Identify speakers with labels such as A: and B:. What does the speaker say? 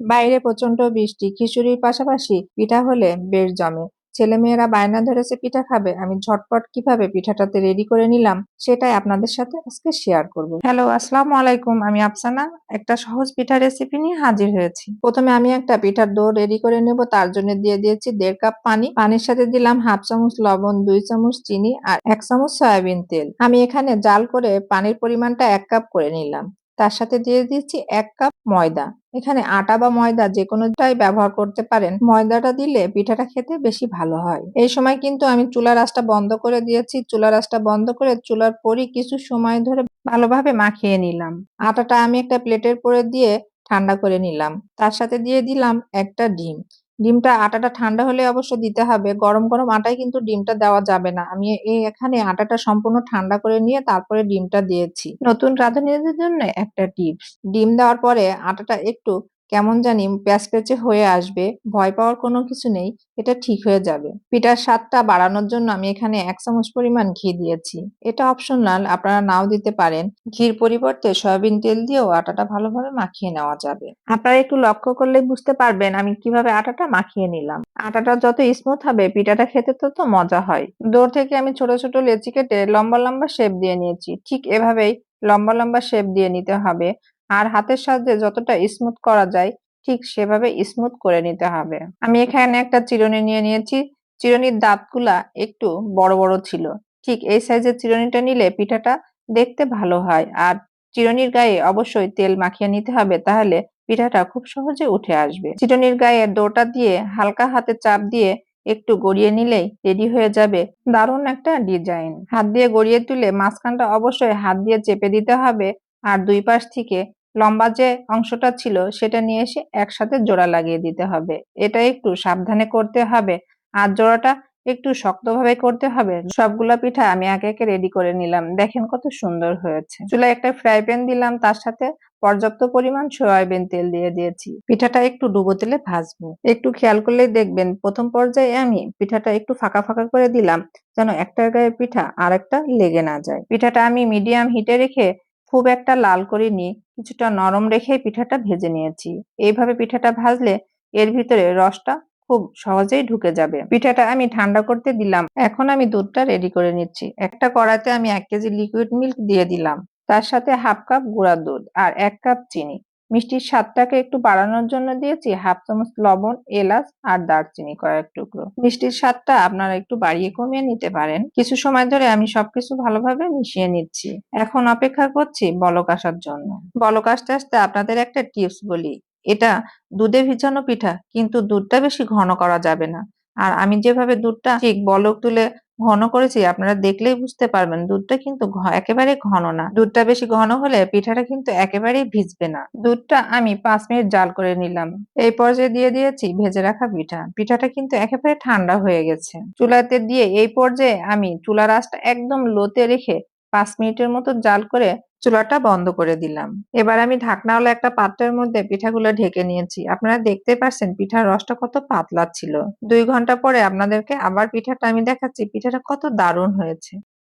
A: বাইরে প্রচণ্ড বৃষ্টি, খিচুড়ির পাশাপাশি পিঠা হলে বেশ জমে। ছেলেমেয়েরা বায়না ধরেছে, পিঠা খাবে, আমি ঝটপট কীভাবে পিঠাটাতে রেডি করে নিলাম সেটাই আপনাদের সাথে আজকে শেয়ার করব। হ্যালো আসসালামু আলাইকুম, আমি আফসানা, একটা সহজ পিঠা রেসিপি নিয়ে হাজির হয়েছি। প্রথমে আমি একটা পিঠার ডো রেডি করে নেব, তার জন্য দিয়ে দিয়েছি দেড় কাপ পানি। পানির সাথে দিলাম হাফ চামচ লবণ, দুই চামচ চিনি আর এক চামচ সয়াবিন তেল। আমি এখানে জাল করে পানির পরিমাণটা এক কাপ করে নিলাম। তার সাথে দিয়ে দিচ্ছি এক কাপ ময়দা। এখানে আটা বা ময়দা যে কোনোটাই ব্যবহার করতে পারেন। ময়দাটা দিলে পিঠাটা খেতে বেশি ভালো হয়। এই সময় কিন্তু আমি চুলার আঁচটা বন্ধ করে দিয়েছি। চুলার আঁচটা বন্ধ করে চুলার পরই কিছু সময় ধরে ভালোভাবে মাখিয়ে নিলাম। আটাটা আমি একটা প্লেটের পরে দিয়ে ঠান্ডা করে নিলাম। তার সাথে দিয়ে দিলাম একটা ডিম। ডিমটা আটাটা ঠান্ডা হলে অবশ্য দিতে হবে। গরম গরম আটায় কিন্তু ডিমটা দেওয়া যাবে না। আমি এখানে আটাটা সম্পূর্ণ ঠান্ডা করে নিয়ে তারপরে ডিমটা দিয়েছি। নতুন রাঁধুনিদের জন্য একটা টিপস। ডিম দেওয়ার পরে আটাটা একটু কেমন জানি প্যাচপ্যাচে হয়ে আসবে, ভয় পাওয়ার কোনো কিছু নেই, এটা ঠিক হয়ে যাবে। পিঠার স্বাদটা বাড়ানোর জন্য আমি এখানে এক চামচ পরিমাণ ঘি দিয়েছি। এটা অপশনাল, আপনারা নাও দিতে পারেন। ঘির পরিবর্তে সয়াবিন তেল দিয়েও আটাটা ভালোভাবে মাখিয়ে নেওয়া যাবে। আপনারা একটু লক্ষ্য করলে বুঝতে পারবেন আমি কীভাবে আটাটা মাখিয়ে নিলাম। আটাটা যত স্মুথ হবে, পিঠাটা খেতে তত মজা হয়। দৌড় থেকে আমি ছোট ছোট লেচি কেটে লম্বা লম্বা শেপ দিয়ে নিয়েছি। ঠিক এভাবেই লম্বা লম্বা শেপ দিয়ে নিতে হবে। আর হাতের সাহায্যে যতটা স্মুথ করা যায়, ঠিক সেভাবে স্মুথ করে নিতে হবে। আমি এখানে একটা চিরুনি নিয়ে নিয়েছি। চিরুনির দাঁতগুলা একটু বড় বড় ছিল। ঠিক এই সাইজের চিরুনিটা নিলে পিঠাটা দেখতে ভালো হয়। আর চিরুনির গায়ে অবশ্যই তেল মাখিয়ে নিতে হবে, তাহলে পিঠাটা খুব সহজে উঠে আসবে। চিরুনির গায়ে ডোটা দিয়ে হালকা হাতে চাপ দিয়ে একটু গড়িয়ে নিলেই রেডি হয়ে যাবে দারুণ একটা ডিজাইন। হাত দিয়ে গড়িয়ে তুলে মাঝখানটা অবশ্যই হাত দিয়ে চেপে দিতে হবে। আর দুই পাশ থেকে লম্বা যে অংশটা ছিল সেটা নিয়ে এসে একসাথে জোড়া লাগিয়ে দিতে হবে। এটা একটু সাবধানে করতে হবে। আর জোড়াটা একটু শক্তভাবে করতে হবে। সবগুলো পিঠা আমি একে একে রেডি করে নিলাম। দেখেন কত সুন্দর হয়েছে। চুলায় একটা ফ্রাই প্যান দিলাম, তার সাথে পর্যাপ্ত পরিমাণ সয়াবিন তেল দিয়ে দিয়েছি। পিঠাটা একটু ডুবো তেলে ভাজবো। একটু খেয়াল করলেই দেখবেন প্রথম পর্যায়ে আমি পিঠাটা একটু ফাঁকা ফাঁকা করে দিলাম যেন একটা গায়ে পিঠা আর একটা লেগে না যায়। পিঠাটা আমি মিডিয়াম হিটে রেখে খুব একটা লাল করিনি কিছুটা নরম রেখে পিঠাটা ভেজে নিয়েছি। এইভাবে পিঠাটা ভাজলে এর ভিতরে রসটা খুব সহজেই ঢুকে যাবে। পিঠাটা আমি ঠান্ডা করতে দিলাম। এখন আমি দুধটা রেডি করে নিচ্ছি। একটা কড়াতে আমি এক কেজি লিকুইড মিল্ক দিয়ে দিলাম। তার সাথে হাফ কাপ গুঁড়া দুধ আর এক কাপ চিনি। মিষ্টির স্বাদটাকে একটু বাড়ানোর জন্য দিয়েছি হাফ চামচ লবণ, এলাচ আর দারচিনি কয়েক টুকরো। মিষ্টির স্বাদটা আপনারা একটু বাড়িয়ে কমিয়ে নিতে পারেন। কিছু সময় ধরে আমি সবকিছু ভালোভাবে মিশিয়ে নিচ্ছি। এখন অপেক্ষা করছি বলক আসার জন্য। বলক আসতে আসতে আপনাদের একটা টিপস বলি। এটা দুধে ভিজানো পিঠা, কিন্তু দুধটা বেশি ঘন করা যাবে না। আর আমি যেভাবে দুধটা ঠিক বলক তুলে ঘন করেছি, আপনারা দেখলেই বুঝতে পারবেন দুধটা কিন্তু একেবারে ঘন না। দুধটা বেশি ঘন হলে পিঠাটা কিন্তু একেবারেই ভিজবে না। দুধটা আমি পাঁচ মিনিট জাল করে নিলাম। এই পর্যায়ে দিয়ে দিয়েছি ভেজে রাখা পিঠা। পিঠাটা কিন্তু একেবারে ঠান্ডা হয়ে গেছে। চুলাতে দিয়ে এই পর্যায়ে আমি চুলার আঁচটা একদম লোতে রেখে পাঁচ মিনিটের মতো জাল করে চুলাটা বন্ধ করে দিলাম। এবার আমি ঢাকনাওয়ালা একটা পাত্রের মধ্যে পিঠাগুলো ঢেকে নিয়েছি। আপনারা দেখতে পাচ্ছেন পিঠার রসটা কত পাতলা ছিল। দুই ঘণ্টা পরে আপনাদেরকে আবার পিঠাটা আমি দেখাচ্ছি। পিঠাটা কত দারুণ হয়েছে।